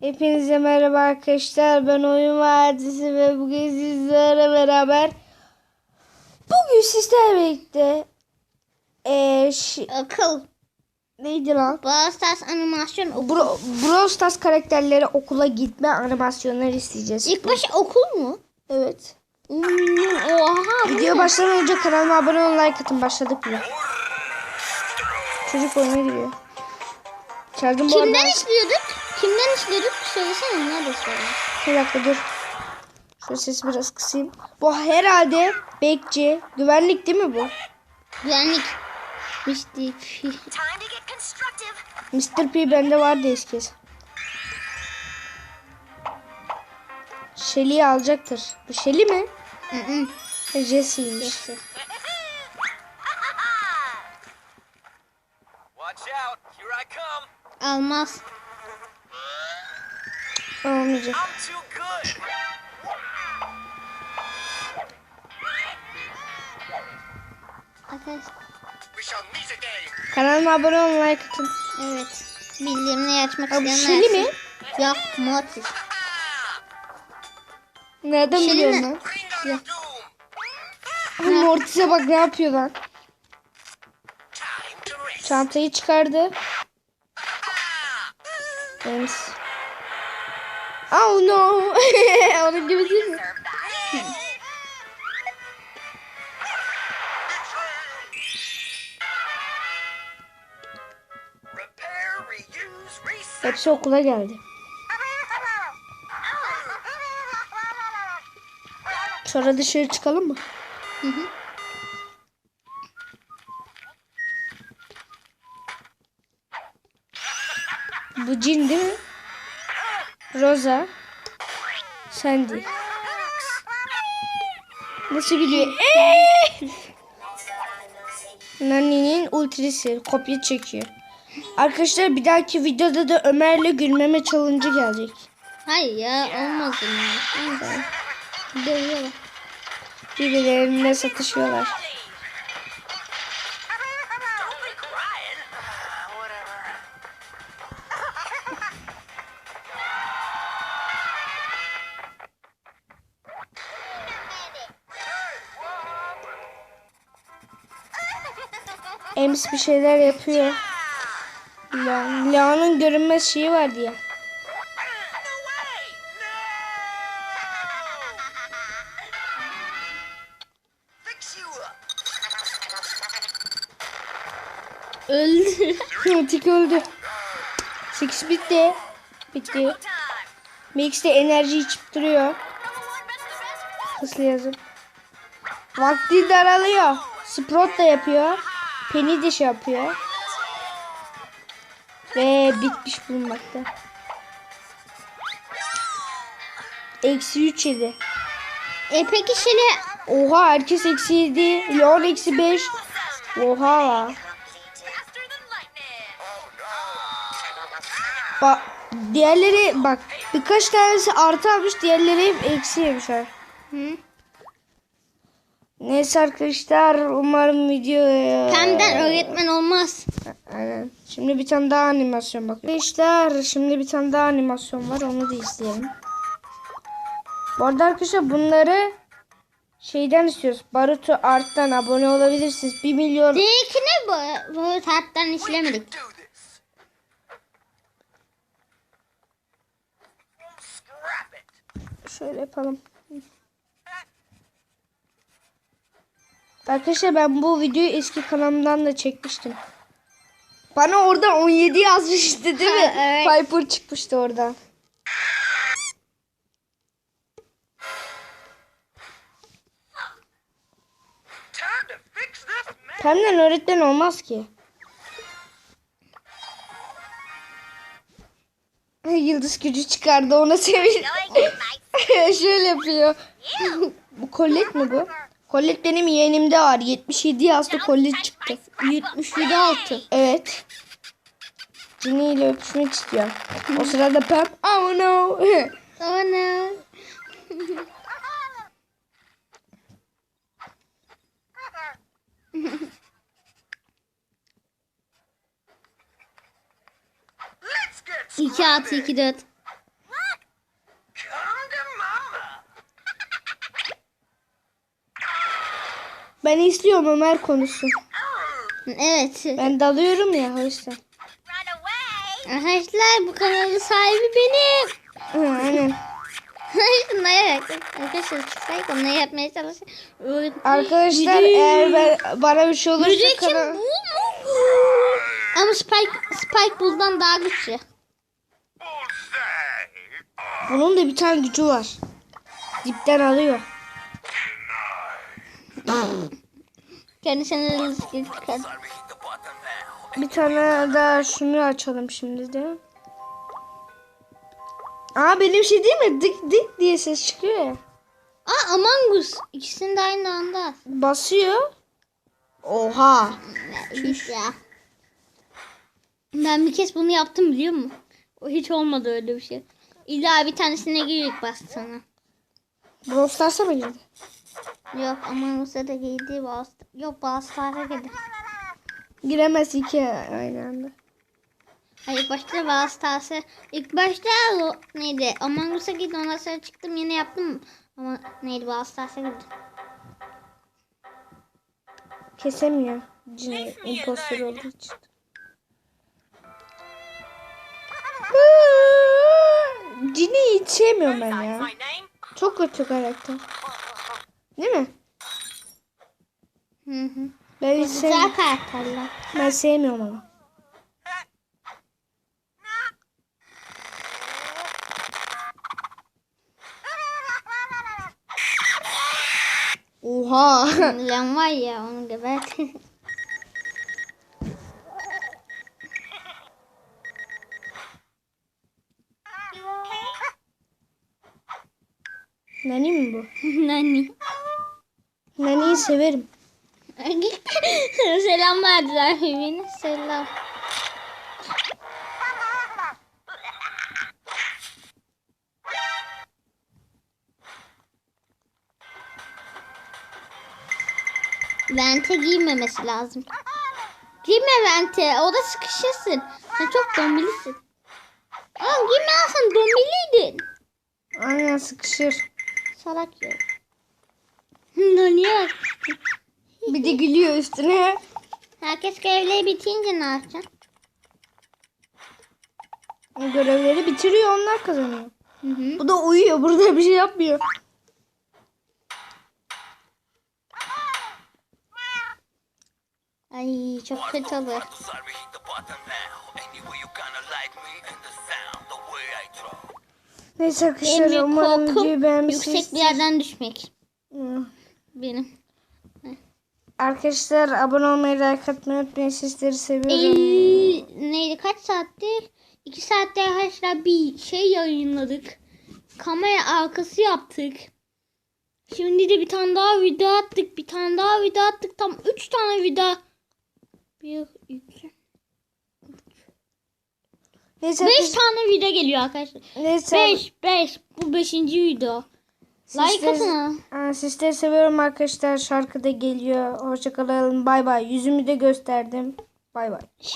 Hepinize merhaba arkadaşlar. Ben Oyun Vadisi ve bugün sizlerle beraber bugün sizlerle birlikte şi- Akıl. neydi lan? Brawl Stars animasyon okul. Bro, Brawl Stars karakterleri okula gitme animasyonları isteyeceğiz. İlk baş okul mu? Evet. Oha. Video başlamadan önce kanalıma abone olun like atın. Başladık bile. Çocuk oyuna giriyor. Bu Kimden arada. işliyorduk? Kimden işliyorduk? Söylesene nerede söyle. Bir dakika dur. Şu sesi biraz kısayım. Bu herhalde bekçi. Güvenlik değil mi bu? Güvenlik. Get constructive. Mr. P bende vardı eski. Shelly'i alacaktır. Bu Shelly mi? Hı hı. Ha, Jesse'ymiş. Neyse. Watch out, here I come. Almaz. Olmayacak. Arkadaşlar. Kanalıma abone olun like atın. Evet. Bildirimleri açmak Ha, bu isteyenler. Shelly mi? Yok Mortis. Nereden Shelly biliyorsun mi? lan? Ay, Mortis'e bak ne yapıyor lan. Çantayı çıkardı. Ems. Oh no. Onun gibi değil mi? Hepsi okula geldi. Sonra dışarı çıkalım mı? Hı hı. Bu cin değil mi? Rosa. Sandy. Nasıl? Eee! Nani'nin ultrisi kopya çekiyor. Arkadaşlar bir dahaki videoda da Ömer'le gülmeme challenge gelecek. Hayır ya olmaz ya. Dövüyorlar. Birbirlerine satışıyorlar. Ems bir şeyler yapıyor. La'nın görünmez şeyi you up. Öldü. Tik öldü. Six bitti. Bitti. Mix de enerji içip duruyor. Hızlı yazın. Vakti daralıyor. Sprout da yapıyor. Penny de şey yapıyor. Ve bitmiş bulunmakta. Eksi 3 yedi. E peki Şeli Oha herkes eksi 7. Leon eksi 5. Oha. Bak diğerleri bak birkaç tanesi artı almış diğerleri hep eksi yemiş ha. Hı? Neyse arkadaşlar umarım video Pem'den öğretmen olmaz. Aynen. Şimdi bir tane daha animasyon bak. Arkadaşlar şimdi bir tane daha animasyon var onu da izleyelim. Bu arada arkadaşlar bunları şeyden istiyoruz. Baruto Art'tan abone olabilirsiniz. 1 milyon Değilkini bu, bu tarttan işlemedik. Şöyle yapalım. Arkadaşlar ben bu videoyu eski kanalımdan da çekmiştim. Bana orada 17 yazmıştı değil mi? Evet. Piper çıkmıştı oradan. Pemden öğretmen olmaz ki. Yıldız gücü çıkardı ona sevin. Şöyle yapıyor. bu kollet mi bu? Kollet benim yeğenimde var. 77 yazdı kollet çıktı. 77 altı. Evet. Cini ile öpüşmek istiyor. O sırada Pem oh no. Ana. Let's get 2 artı 2 4. Ben istiyorum Ömer konuşsun. Evet. Ben dalıyorum ya o yüzden. Arkadaşlar bu kanalın sahibi benim. Aynen. Şunlara bak. Arkadaşlar çıksak onları yapmaya çalışıyorum. Arkadaşlar eğer ben, bana bir şey olursa Müzik kanal... Bu mu? Ama Spike, Spike Bull'dan daha güçlü. Bunun da bir tane gücü var. Dipten alıyor. Kendisine çıkar. Bir tane daha şunu açalım şimdi de. Aa benim şey değil mi? Dik dik diye ses çıkıyor ya. Aa Among Us. İkisini de aynı anda. Basıyor. Oha. Ya. Ben bir kez bunu yaptım biliyor musun? O hiç olmadı öyle bir şey. İlla bir tanesine girerek bastı sana. Brawl Stars'a mı girdi? Yok Among Us'a da girdi. Bastı. Yok Bastard'a girdi. Giremez iki aynı anda. Hayır başta Bastar'sa. İlk başta o neydi? Among Us'a girdi. Ondan sonra çıktım yine yaptım. Ama neydi Bastar'sa girdi. Kesemiyor. İmposter olduğu için. Cini hiç sevmiyorum ben ya. Çok kötü karakter. Değil mi? Hı hı. Ben hiç Güzel sevmiyorum. karakterler. Ben sevmiyorum ama. Oha. Lan var ya onu gebert. Nani mi bu? Nani? Nani'yi severim. Selam verdiler birbirine. Selam. Vente giymemesi lazım. Giyme Vente. O da sıkışırsın. Sen çok dombilisin. Oğlum giyme lan sen dombiliydin. Aynen sıkışır. Salak ya. Nani Bir de gülüyor üstüne. Herkes görevleri bitince ne yapacaksın? O görevleri bitiriyor onlar kazanıyor. Hı hı. Bu da uyuyor burada bir şey yapmıyor. Ay çok kötü olur. Neyse arkadaşlar umarım videoyu korkum beğenmişsiniz. yüksek bir yerden düşmek. Benim. Arkadaşlar abone olmayı, like atmayı unutmayın. Sizleri seviyorum. Ee, neydi kaç saatti? İki saatte arkadaşlar bir şey yayınladık. Kamera arkası yaptık. Şimdi de bir tane daha video attık. Bir tane daha video attık. Tam üç tane video. Bir, iki. Neyse, Beş arkadaşlar- tane video geliyor arkadaşlar. neyse. Beş, beş. Bu beşinci video. Like atın. ha. Sizleri seviyorum arkadaşlar. Şarkı da geliyor. Hoşçakalın. Bay bay. Yüzümü de gösterdim. Bay bay. Şey